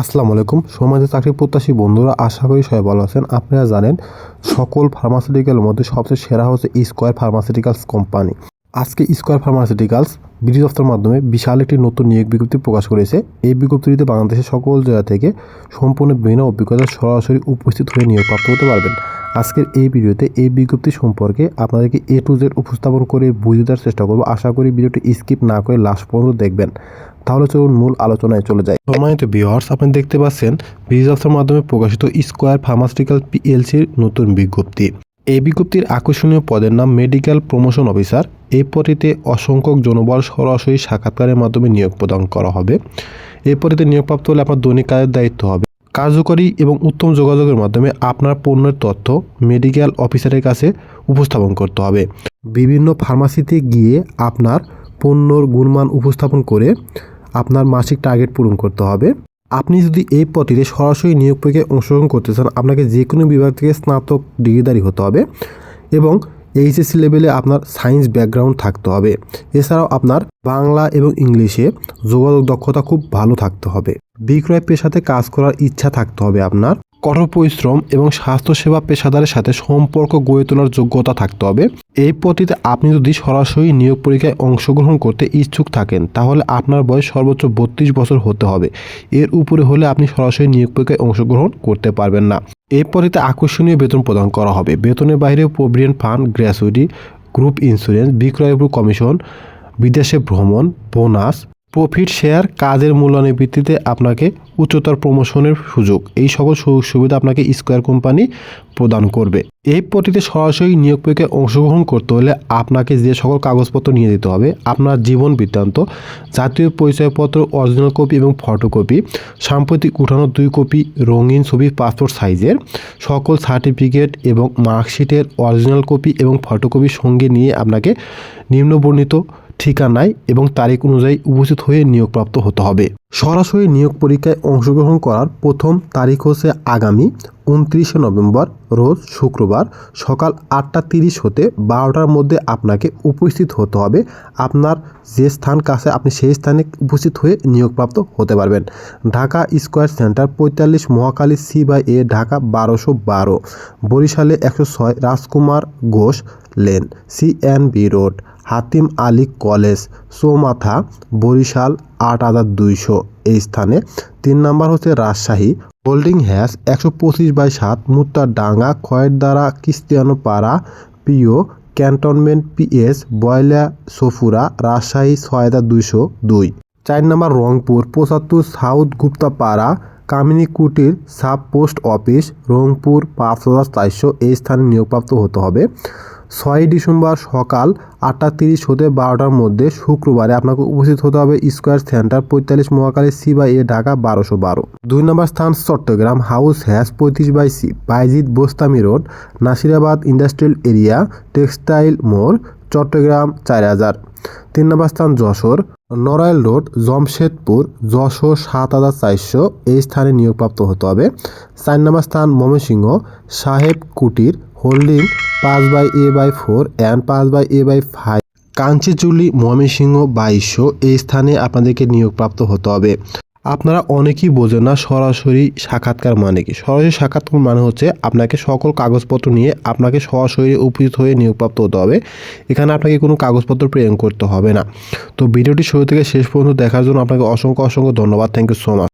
আসসালামু আলাইকুম। সমাজে চাকরি প্রত্যাশী বন্ধুরা, আশা করি সবাই ভালো আছেন। আপনারা জানেন, সকল ফার্মাসিউটিক্যালের মধ্যে সবচেয়ে সেরা হচ্ছে স্কোয়ার ফার্মাসিউটিক্যালস কোম্পানি আজকে স্কোয়ার ফার্মাসিউটিক্যালস বিডি দফতরের মাধ্যমে বিশাল একটি নতুন নিয়োগ বিজ্ঞপ্তি প্রকাশ করেছে। এই বিজ্ঞপ্তিতে বাংলাদেশের সকল জায়গা থেকে সম্পূর্ণ বিনা অভিজ্ঞতা সরাসরি উপস্থিত হয়ে নিয়োগপ্রাপ্ত হতে পারবেন। আজকের এই ভিডিওতে এই বিজ্ঞপ্তি সম্পর্কে আপনাদেরকে এ টু জেড উপস্থাপন করে বুঝে দেওয়ার চেষ্টা করব। আশা করি ভিডিওটি স্কিপ না করে লাস্ট পর্যন্ত দেখবেন। তাহলে চলুন মূল আলোচনায় চলে যাই। সম্মানিত ভিউয়ার্স আপনি দেখতে পাচ্ছেন দফতরের মাধ্যমে প্রকাশিত স্কোয়ার ফার্মাসিউটিক্যাল পিএলসির নতুন বিজ্ঞপ্তি। এই বিজ্ঞপ্তির আকর্ষণীয় পদের নাম মেডিকেল প্রমোশন অফিসার এই পদটিতে অসংখ্য জনবল সরাসরি সাক্ষাৎকারের মাধ্যমে নিয়োগ প্রদান করা হবে। এই পদটিতে নিয়োগপ্রাপ্ত হলে আপনার দৈনিক কাজের দায়িত্ব হবে। কার্যকরী এবং উত্তম যোগাযোগের মাধ্যমে আপনার পণ্যের তথ্য মেডিকেল অফিসারের কাছে উপস্থাপন করতে হবে। বিভিন্ন ফার্মাসিতে গিয়ে আপনার পণ্যর গুণমান উপস্থাপন করে আপনার মাসিক টার্গেট পূরণ করতে হবে। আপনি যদি এই পথে সরাসরি নিয়োগ প্রক্রিয়ায় অংশগ্রহণ করতে চান, আপনাকে যে কোনো বিভাগ থেকে স্নাতক ডিগ্রিধারী হতে হবে এবং এইচএসসি লেভেলে আপনার সায়েন্স ব্যাকগ্রাউন্ড থাকতে হবে। এছাড়াও আপনার বাংলা এবং ইংলিশে যোগাযোগ দক্ষতা খুব ভালো থাকতে হবে। বিক্রয় পেশাতে কাজ করার ইচ্ছা থাকতে হবে আপনার। কঠোর পরিশ্রম এবং স্বাস্থ্যসেবা পেশাদারের সাথে সম্পর্ক গড়ে তোলার যোগ্যতা থাকতে হবে। এই পদ্ধতিতে আপনি যদি সরাসরি নিয়োগ পরীক্ষায় অংশগ্রহণ করতে ইচ্ছুক থাকেন, তাহলে আপনার বয়স সর্বোচ্চ বত্রিশ বছর হতে হবে। এর উপরে হলে আপনি সরাসরি নিয়োগ পরীক্ষায় অংশগ্রহণ করতে পারবেন না। এই পদ্ধতিতে আকর্ষণীয় বেতন প্রদান করা হবে। বেতনের বাইরে provident fund, gratuity, group insurance, বিক্রয় কমিশন, বিদেশে ভ্রমণ, বোনাস প্রফিট শেয়ার কাজের মূল্যায়নের ভিত্তিতে আপনাকে উচ্চতর প্রমোশনের সুযোগ। এই সকল সুযোগ সুবিধা আপনাকে স্কোয়ার কোম্পানি প্রদান করবে। এই পদ্ধতিতে সরাসরি নিয়োগ প্রক্রিয়ায় অংশগ্রহণ করতে হলে আপনাকে যে সকল কাগজপত্র নিয়ে দিতে হবে, আপনার জীবন বৃত্তান্ত, জাতীয় পরিচয়পত্র অরিজিনাল কপি এবং ফটোকপি সাম্প্রতিক উঠানো দুই কপি রঙিন ছবি পাসপোর্ট সাইজের সকল সার্টিফিকেট এবং মার্কশিটের অরিজিনাল কপি এবং ফটোকপি সঙ্গে নিয়ে আপনাকে নিম্নবর্ণিত ঠিকানায় এবং তারিখ অনুযায়ী উপস্থিত হয়ে নিয়োগপ্রাপ্ত হতে হবে। সরাসরি নিয়োগ পরীক্ষায় অংশগ্রহণ করার প্রথম তারিখ হচ্ছে আগামী উনত্রিশে নভেম্বর, রোজ শুক্রবার সকাল আটটা তিরিশ হতে বারোটার মধ্যে আপনাকে উপস্থিত হতে হবে। আপনার যে স্থান কাছে আপনি সেই স্থানে উপস্থিত হয়ে নিয়োগপ্রাপ্ত হতে পারবেন। ঢাকা স্কোয়ার সেন্টার পঁয়তাল্লিশ Mohakhali C by A, Dhaka বারোশো বারো। বরিশালে একশো ছয় Rajkumar Ghosh lane CNB road, Hatim Ali college, সোমাথা, Barishal, আট হাজার দুইশো। এই স্থানে তিন নাম্বার হচ্ছে রাজশাহী, হোল্ডিং হ্যাস একশো পঁচিশ বাই সাত মুত্তারডাঙ্গা খয়েরদারা কিস্তিয়ানো পাড়া PO, cantonment, PS, বয়লা, Safura, Rajshahi, ছয় হাজার দুইশো দুই। চার নম্বর রংপুর, পঁচাত্তর সাউথ গুপ্তাপাড়া কামিনীকুটির সাব পোস্ট অফিস, রংপুর, পাঁচ হাজার চারশো। এই স্থানে নিয়োগপ্রাপ্ত হতে হবে। ছয়ই ডিসেম্বর সকাল আটটা তিরিশ হতে বারোটার মধ্যে শুক্রবারে আপনাকে উপস্থিত হতে হবে স্কোয়ার সেন্টার পঁয়তাল্লিশ Mohakhali C by A Dhaka বারোশো বারো। দুই নম্বর স্থান চট্টগ্রাম, হাউস হ্যাস পঁয়ত্রিশ by C, Bayazid Bostami road, Nasirabad industrial area, textile মোড়, চট্টগ্রাম চার হাজার। তিন নম্বর স্থান যশোর, নড়াইল রোড, জমশেদপুর, যশোর সাত হাজার চারশো, এই স্থানে নিয়োগপ্রাপ্ত হতে হবে। চার নম্বর স্থান ময়মনসিংহ, সাহেব কুটির হোল্ডিং পাঁচ by A by four and পাঁচ বাই এ বাই ফাইভ। কাঞ্চিচুলি ময়মনসিংহ বাইশশো, এই স্থানে আপনাদেরকে নিয়োগপ্রাপ্ত হতে হবে। আপনারা অনেকেই বোঝেন না সরাসরি সাক্ষাৎকার মানে কি। সরাসরি সাক্ষাৎকার মানে হচ্ছে আপনাকে সকল কাগজপত্র নিয়ে আপনাকে সরাসরি উপস্থিত হয়ে নিয়োগপ্রাপ্ত হতে হবে। এখানে আপনাকে কোনো কাগজপত্র প্রেরণ করতে হবে না। তো ভিডিওটি শুরু থেকে শেষ পর্যন্ত দেখার জন্য আপনাকে অসংখ্য অসংখ্য ধন্যবাদ। Thank you so much